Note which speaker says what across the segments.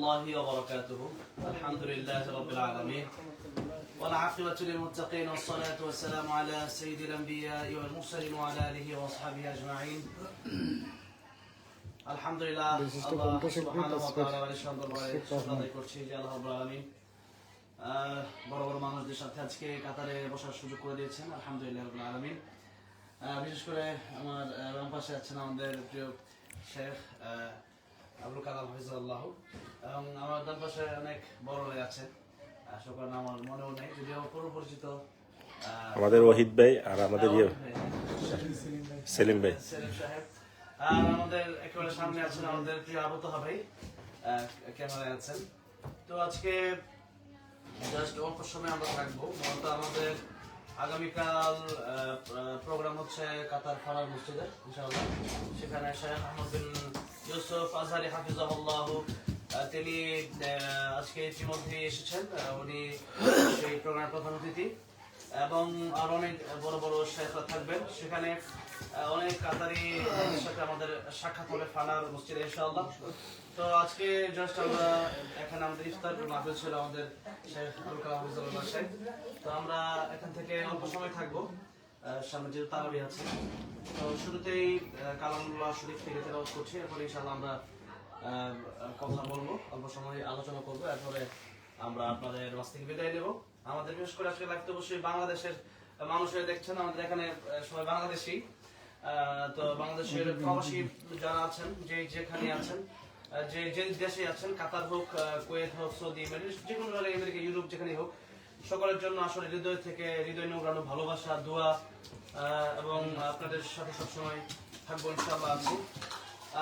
Speaker 1: الله وبركاته الحمد لله رب العالمين والعاقبة للمتقين والصلاة والسلام على سيد الأنبياء والمرسلين وعلى آله وأصحابه أجمعين আলহামদুলিল্লাহ
Speaker 2: বিশিষ্ট
Speaker 1: আল্লাহ
Speaker 2: কণ্ঠশিল্পী
Speaker 1: সুবহানাহু ওয়া
Speaker 2: তসবির
Speaker 1: তাআলার আলিশান দরবারে
Speaker 2: শিক্ষক
Speaker 1: শুকর আদায় করছি যে আল্লাহ রাব্বুল আলামিন আহ, বড় বড় মানুষদের সাথে আজকে কাতারে বসার সুযোগ করে দিয়েছেন আলহামদুলিল্লাহ রাব্বুল আলামিন আহ, বিশেষ করে আমার আহ, বাম পাশে আছেন আমাদের প্রিয় শেখ আহ, আবুল কালাম হাফিজাল্লাহ এবং আমার ডান পাশে অনেক বড় ভাই আছেন। সকল আমার মনেও নেই যদিও পরিচিত
Speaker 3: আমাদের ওয়াহিদ ভাই আর আমাদের ইয়ে। সেলিম ভাই।
Speaker 1: সেলিম সাহেব। আর আমাদের একেবারে সামনে আছেন আমাদের প্রিয় আবুত ভাই ক্যামেরায় আছেন। তো আজকে জাস্ট অল্প সময় আমরা থাকব। মূলত আমাদের আগামীকাল প্রোগ্রাম হচ্ছে কাতার ফারার মসজিদে ইনশাআল্লাহ। সেখানে শেখ আহমদ বিন ইউসুফ আজহারি হাফিজাহুল্লাহ তিনি আজকে ইতিমধ্যে এসেছেন উনি সেই প্রোগ্রামের প্রধান অতিথি, এবং আর অনেক বড় বড় শেখরা থাকবেন। সেখানে অনেক কাতারি সাথে আমাদের সাক্ষাৎ হবে ফানার মসজিদে, ইনশাআল্লাহ। তো আজকে জাস্ট আমরা, এখানে আমাদের ইফতার মাহফিল ছিল আমাদের শেখ আবুল কালাম তো আমরা এখান থেকে অল্প সময় থাকব। সামনে যেহেতু তারাবি আছে, তো শুরুতেই কালামুল্লাহ শরীফ থেকে এরপরে আমরা কথা বলব, অল্প সময় আলোচনা করব। এরপরে আমরা আপনাদের থেকে বিদায় আমাদের বিশেষ করে আজকে লাগতে অবশ্যই বাংলাদেশের মানুষের দেখছেন, আমাদের এখানে সবাই বাংলাদেশি। তো বাংলাদেশের প্রবাসী যারা আছেন, যে যেখানে আছেন যে যে দেশে আছেন, কাতার হোক কুয়েত হোক, সৌদি আমেরিকা যে কোনো ইউরোপ যেখানে হোক সকলের জন্য আসলে হৃদয় থেকে হৃদয় নোংরানো ভালোবাসা দোয়া আহ, এবং আপনাদের সাথে সবসময় থাকবো ইনশাআল্লাহ আছি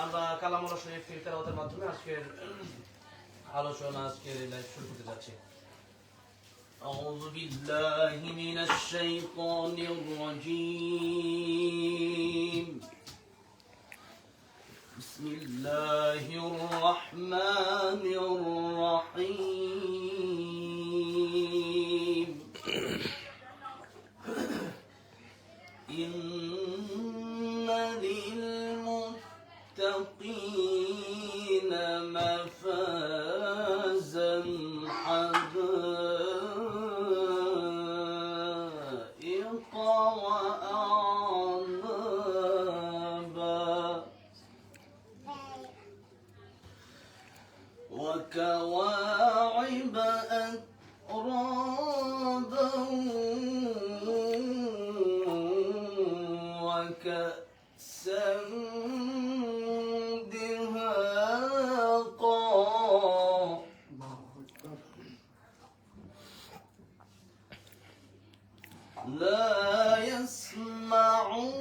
Speaker 1: আমরা কালামুল্লাহ শরীফ ফিরতারাতের মাধ্যমে আজকের আলোচনা আজকের লাইভ শুরু করতে যাচ্ছি أعوذ بالله من الشيطان الرجيم بسم الله الرحمن الرحيم لا يسمعون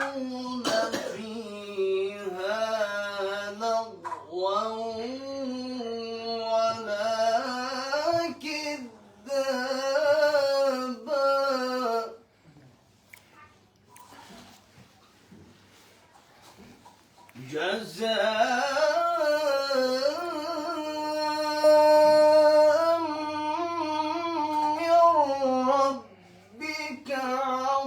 Speaker 2: God.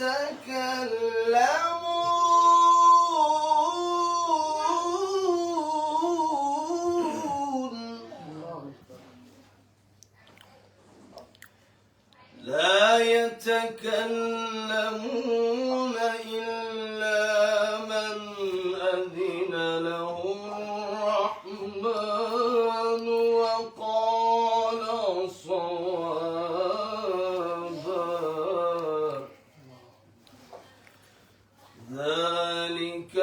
Speaker 2: تكلم ذلك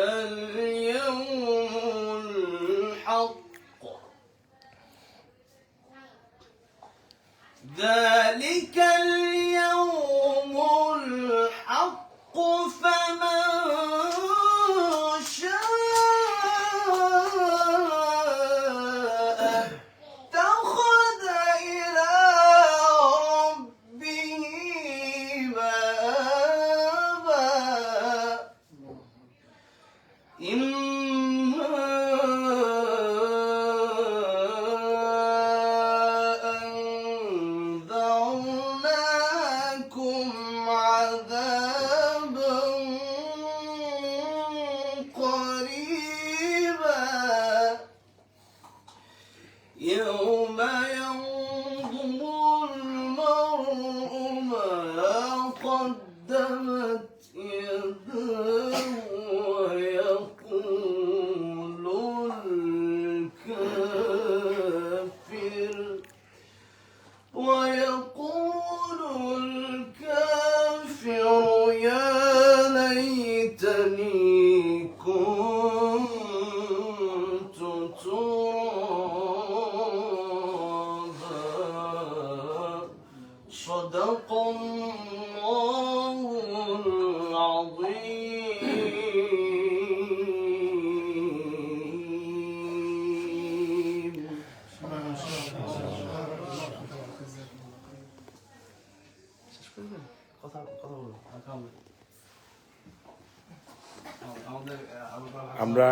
Speaker 3: আমরা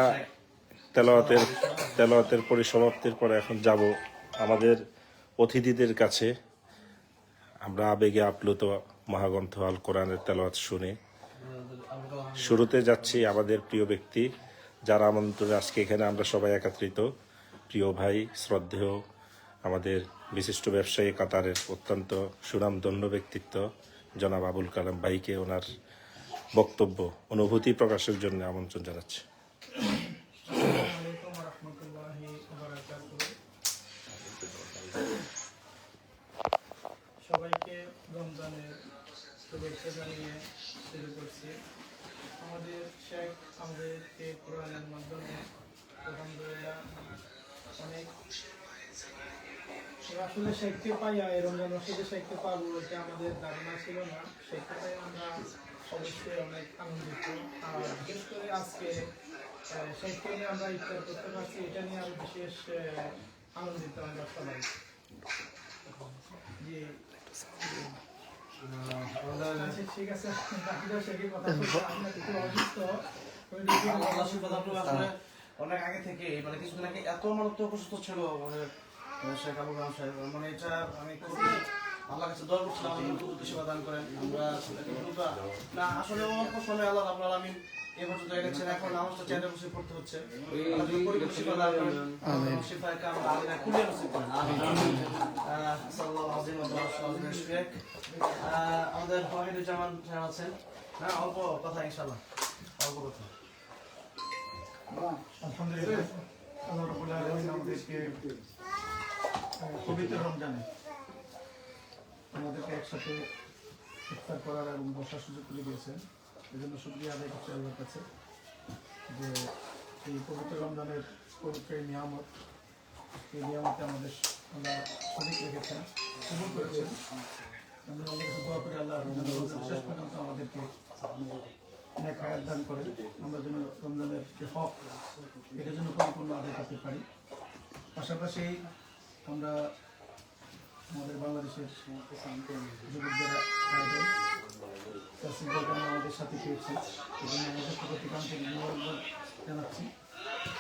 Speaker 3: তেলাওয়াতের তেলাওয়াতের পরিসমাপ্তির পরে এখন যাব আমাদের অতিথিদের কাছে। আমরা আবেগে আপ্লুত মহাগ্রন্থ আল কোরআনের তেলাওয়াত শুনে। শুরুতে যাচ্ছি আমাদের প্রিয় ব্যক্তি, যারা আমন্ত্রণে আজকে এখানে আমরা সবাই একত্রিত। প্রিয় ভাই, শ্রদ্ধেয় আমাদের বিশিষ্ট ব্যবসায়ী কাতারের অত্যন্ত সুনামধন্য ব্যক্তিত্ব, জনাব আবুল কালাম ভাইকে ওনার বক্তব্য, অনুভূতি প্রকাশের জন্য আমন্ত্রণ জানাচ্ছি
Speaker 4: আসসালামু আলাইকুম রহমতুল্লাহি সবাইকে রমজানের শুভেচ্ছা জানিয়ে শুরু করছি আমাদের শেখ আমাদেরকে কোরআনের মাধ্যমে আলহামদুলিল্লাহ অনেক আসলে শেখকে পাইয়া এই রমজান মাসে শেখকে পাবো এটা আমাদের ধারণা ছিল না শেখকে পাই আমরা অবশ্যই অনেক আনন্দিত আর বিশেষ করে আজকে শেখকে নিয়ে আমরা ইফতার করতে পারছি এটা নিয়ে আমি বিশেষ আনন্দিত আমরা সবাই জি ঠিক আছে বাকিটা শেখের কথা বলতে একটু অসুস্থ
Speaker 1: আল্লাহ সুবহানাহু ওয়া আসলে অনেক আগে থেকে মানে কিছুদিন আগে এত মারাত্মক অসুস্থ ছিল আহ, শেখ আবুল কালাম সাহেব মানে এটা আমি খুবই আল্লাহ কাছে দোয়া করছিলাম আমাদের দান করেন আমরা না আসলে অল্প সময় আল্লাহ রাব্বুল এখন বসে পড়তে হচ্ছে। আমিন। কাম নসিব করেন। আমিন। সাল্লাল্লাহু আলাইহি ওয়া সাল্লাম আছেন। হ্যাঁ অল্প কথা ইনশাআল্লাহ অল্প কথা।
Speaker 4: আলহামদুলিল্লাহ। আল্লাহ রাব্বুল আলামিন আমাদেরকে পবিত্র রমজানে আমাদেরকে একসাথে ইফতার করার এবং বসার সুযোগ করে দিয়েছেন। এই জন্য শুক্রিয়া আদায় করছি আল্লাহর কাছে যে এই পবিত্র রমজানের পবিত্র এই নিয়ামত, এই নিয়ামতে আমাদের আল্লাহ শরীর রেখেছেন, কবুল করেছেন। আমরা কাছে দোয়া করি আল্লাহ শেষ পর্যন্ত আমাদেরকে অনেক হায়াত দান করে আমরা যেন রমজানের যে হক, এটার জন্য পরিপূর্ণ আদায় করতে পারি। পাশাপাশি আমরা আমাদের বাংলাদেশের যুবক যারা আয়োজন চাষি বাগান আমাদের সাথে পেয়েছে। এবং আমাদের প্রতিকান জানাচ্ছি।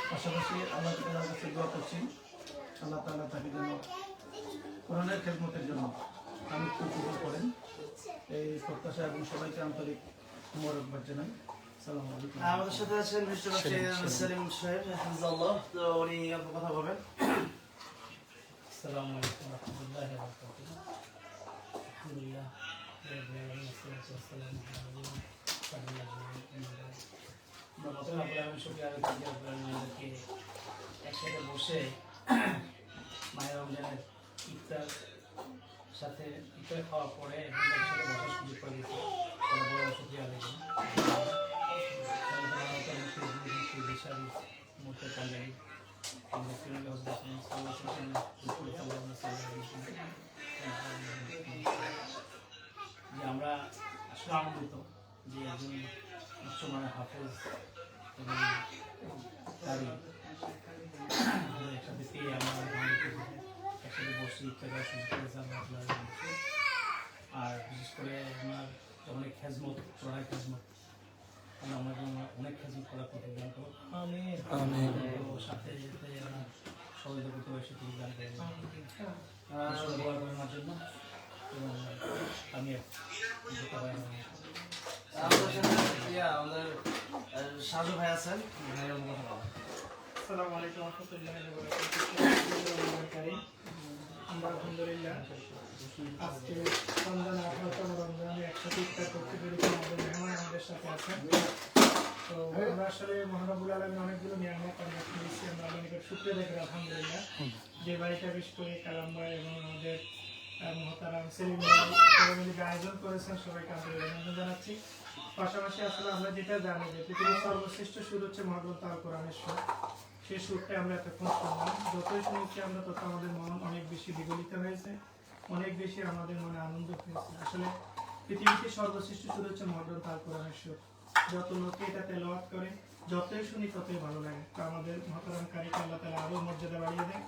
Speaker 4: পাশাপাশি আল্লাহ তালার কাছে দোয়া করছি আল্লাহ তালা তাকে যেন করোনার খেলমতের জন্য আমি উপভোগ করেন এই প্রত্যাশা এবং সবাইকে আন্তরিক মোরকবাদ জানাই। হ্যাঁ,
Speaker 1: আমাদের সাথে আছেন মিস্টার সেলিম সাহেব হাফিজাল্লাহ তো উনি আপনার কথা বলবেন।
Speaker 4: আসসালামু আলাইকুম রহমতুল্লাহ আলহামদুলিল্লাহ।
Speaker 5: একসাথে বসে মায়ের রমজানের ইফতার সাথে ইফতার খাওয়ার পরে একসাথে বসার সুযোগ করে তারা বড় শুক্রিয়া আদায় মুহূর্তে পাঞ্জাবি আসলে আনন্দিত যে একজন উচ্চমানের হাফেজ এবং তারই একসাথে পেয়ে আমরা একসাথে বসে ইত্যাদি সুযোগ করেছে আমরা। আর বিশেষ করে আমার অনেক খেজমত চড়াই খেজমত আমরা অনেক খেজমত করার প্রতিজ্ঞা করব আমি সাথে সাথে আমরা সহযোগিতা করতে পারি সেটি গান করেন আমার জন্য।
Speaker 1: আমাদের সাজু ভাই আছেন ভাইয়ের কথা বলেন।
Speaker 4: আসসালামু আলাইকুম রহমতুল্লাহি আমরা রমজান একসাথে করতে পেরেছি তো আমরা আসলে অনেকগুলো নিয়ামত আমরা আমরা আলহামদুলিল্লাহ যে বাড়িটা বিশেষ করে কালাম ভাই এবং আমাদের মহতারাম সেলিম আয়োজন করেছেন, সবাইকে অভিনন্দন জানাচ্ছি। পাশাপাশি আসলে আমরা যেটা জানি যে পৃথিবীর সর্বশ্রেষ্ঠ সুর হচ্ছে মহাগ্রন্থ আল কোরআনের সুর। সেই সুরটা আমরা এতক্ষণ শুনলাম। যতই শুনেছি আমরা, তত আমাদের মন অনেক বেশি বিগলিত হয়েছে, অনেক বেশি আমাদের মনে আনন্দ হয়েছে। আসলে পৃথিবীতে সর্বশ্রেষ্ঠ সুর হচ্ছে মহাগ্রন্থ আল সুর। যত লোকে এটা তেলাওয়াত করে যতই শুনি ততই ভালো লাগে। তো আমাদের মহতরম কারিকে আল্লাহ তালা আরও মর্যাদা বাড়িয়ে দেয়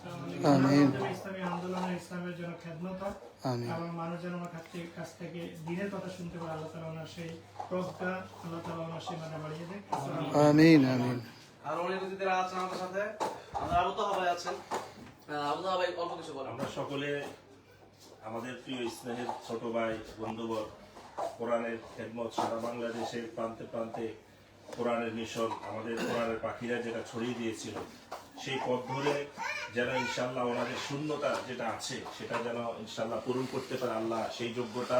Speaker 4: আমাদের ইসলামী আন্দোলনের ইসলামের জন্য খেদমত হয়। এবং মানুষ যেন আমার কাছ থেকে দিনের কথা শুনতে পারে আল্লাহ তালা ওনার সেই প্রজ্ঞা আল্লাহ তালা ওনার সেই মানা বাড়িয়ে দেয়
Speaker 6: আমিন আমিন।
Speaker 1: আর অনেক অতিথিরা আছেন আমাদের সাথে। আবু ভাই আছেন। আবু অল্প কিছু বলেন।
Speaker 3: আমরা সকলে আমাদের প্রিয় স্নেহের ছোট ভাই বন্ধুবর কোরআনের খেদমত সারা বাংলাদেশের প্রান্তে প্রান্তে কোরআনের মিশন আমাদের কোরআনের পাখিরা যেটা ছড়িয়ে দিয়েছিল সেই পথ ধরে যেন ইনশাল্লাহ ওনাদের শূন্যতা যেটা আছে সেটা যেন ইনশাল্লাহ পূরণ করতে পারে আল্লাহ। সেই যোগ্যতা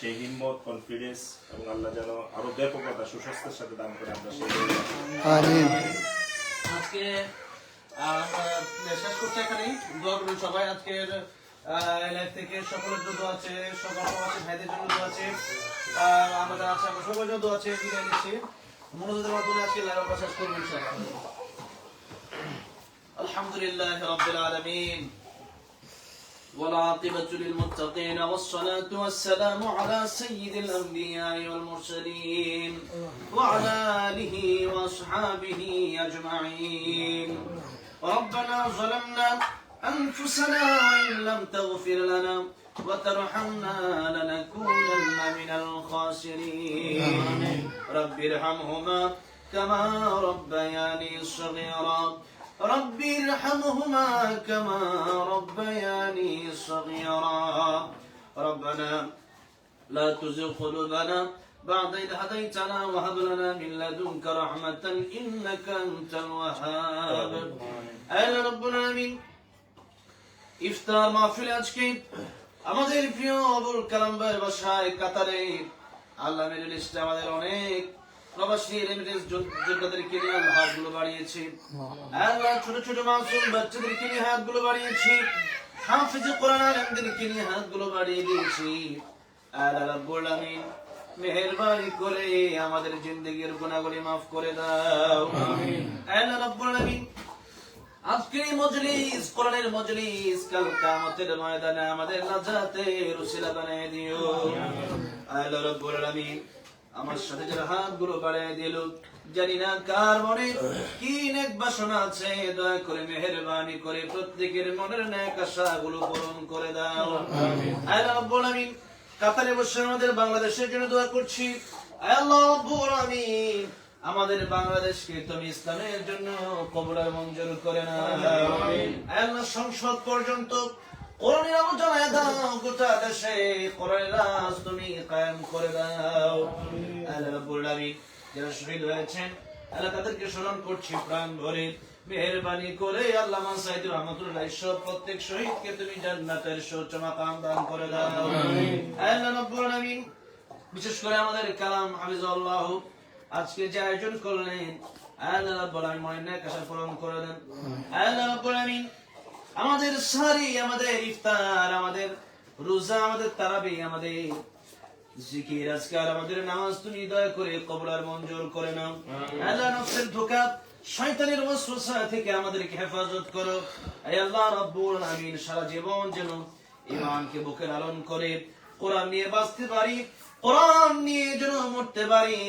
Speaker 3: সেই হিম্মত কনফিডেন্স এবং আল্লাহ যেন আরও ব্যাপকতা সুস্বাস্থ্যের সাথে দান করে আমরা সেই
Speaker 6: আমিন।
Speaker 1: আজকে আহ, শেষ করছি এখানেই। দোয়া করুন সবাই। আজকের লাইফ থেকে সকলের জন্য আছে সকল প্রবাসী ভাইদের জন্য আছে। আর আমাদের আছে আমরা সকলের জন্য আছে বিদায় নিচ্ছি। মনোযোগের মাধ্যমে আজকে লাইভ আমরা শেষ করবো ইনশাআল্লাহ الحمد لله رب العالمين والعاقبة للمتقين والصلاة والسلام على سيد الأنبياء والمرسلين وعلى آله وأصحابه أجمعين ربنا ظلمنا أنفسنا وإن لم تغفر لنا وترحمنا لنكونن من الخاسرين. رب ارحمهما كما ربياني صغيرا. رب ارحمهما كما ربياني صغيرا. ربنا لا تزغ قلوبنا بعد إذ هديتنا وهب لنا من لدنك رحمة إنك أنت الوهاب. أهلا رب العالمين إفطار محفل أجكين. আমাদের প্রিয় আবুল কালাম ভাইয়ের বাসায় কাতারে আল্লাহ মিডল ইস্টে আমাদের অনেক। প্রবাসী রেমিটেন্স যোদ্ধাদেরকে নিয়ে হাতগুলো বাড়িয়েছে। আল্লাহ ছোট ছোট মাসুম বাচ্চাদেরকে নিয়ে হাতগুলো বাড়িয়েছি। হাফিজ কোরআন আলেমদেরকে নিয়ে হাতগুলো বাড়িয়ে দিয়েছি। আল্লাহ রাব্বুল আমিন মেহেরবানি করে আমাদের জিন্দগির গুনাহগুলি মাফ করে দাও। আল্লাহ রাব্বুল আমিন আজকের মজলিস, কোরআনের মজলিস, কাল কিয়ামতের ময়দানে আমাদের নাজাতের উসিলা বানায় দিও। আল্লাহ রাব্বুল আমার সাথে যারা দিল, জানি না কার মনে কি নেক বাসনা আছে, দয়া করে মেহেরবানি করে প্রত্যেকের মনের নেক আশাগুলো পূরণ করে দাও। আল্লাহ রাব্বুল কাতারে বসে আমাদের বাংলাদেশের জন্য দোয়া করছি। আল্লাহ রাব্বুল আলামিন আমাদের বাংলাদেশকে তুমি ইসলামের জন্য কবুলের মঞ্জুর করে না আল্লাহ সংসদ পর্যন্ত কোরআনের আলোচনা দাও গোটা দেশে কোরআনের রাজ তুমি কায়েম করে দাও। আল্লাহ রাব্বুল আলামিন যারা শহীদ হয়েছেন আল্লাহ তাদেরকে স্মরণ করছি প্রাণ ভরে। মেহরবানি করে আল্লামা সাইদ রহমতুল্লাহ সব প্রত্যেক শহীদকে তুমি জান্নাতের সৌচ মাকাম দান করে দাও। আল্লাহ রাব্বুল আলামিন। বিশেষ করে আমাদের কালাম হাফিজাল্লাহ আজকে যে আয়োজন করলেন আল্লাহ রাব্বুল আলামিন মনের নেক পূরণ করে দেন। আল্লাহ রাব্বুল আলামিন আমাদের সারি আমাদের ইফতার আমাদের রোজা আমাদের তারাবি আমাদের জিকির আমাদের নামাজ তুমি দয়া করে মঞ্জুর করে নাও। আল্লাহ নফসের ধোকা শয়তানের ওয়াসওয়াসা থেকে আমাদেরকে হেফাজত করো। আল্লাহ রাব্বুল আমিন সারা জীবন যেন ঈমানকে বুকে লালন করে। কোরআন নিয়ে বাঁচতে পারি কোরআন নিয়ে যেন মরতে পারি।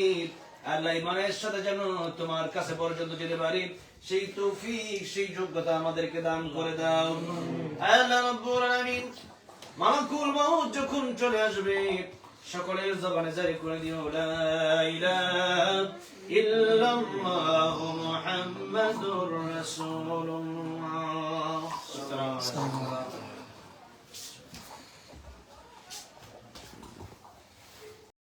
Speaker 1: আল্লাহ ইমানের সাথে যেন তোমার কাছে পর্যন্ত যেতে পারি, সেই তৌফিক, সেই যোগ্যতা আমাদেরকে দান করে দাও। আল্লাহ রাব্বুল আলামিন মালাকুল মাউত যখন চলে আসবে, সকলের জবানে জারি করে দিও, লা ইলাহা ইল্লাল্লাহ মুহাম্মাদুর রাসূলুল্লাহ।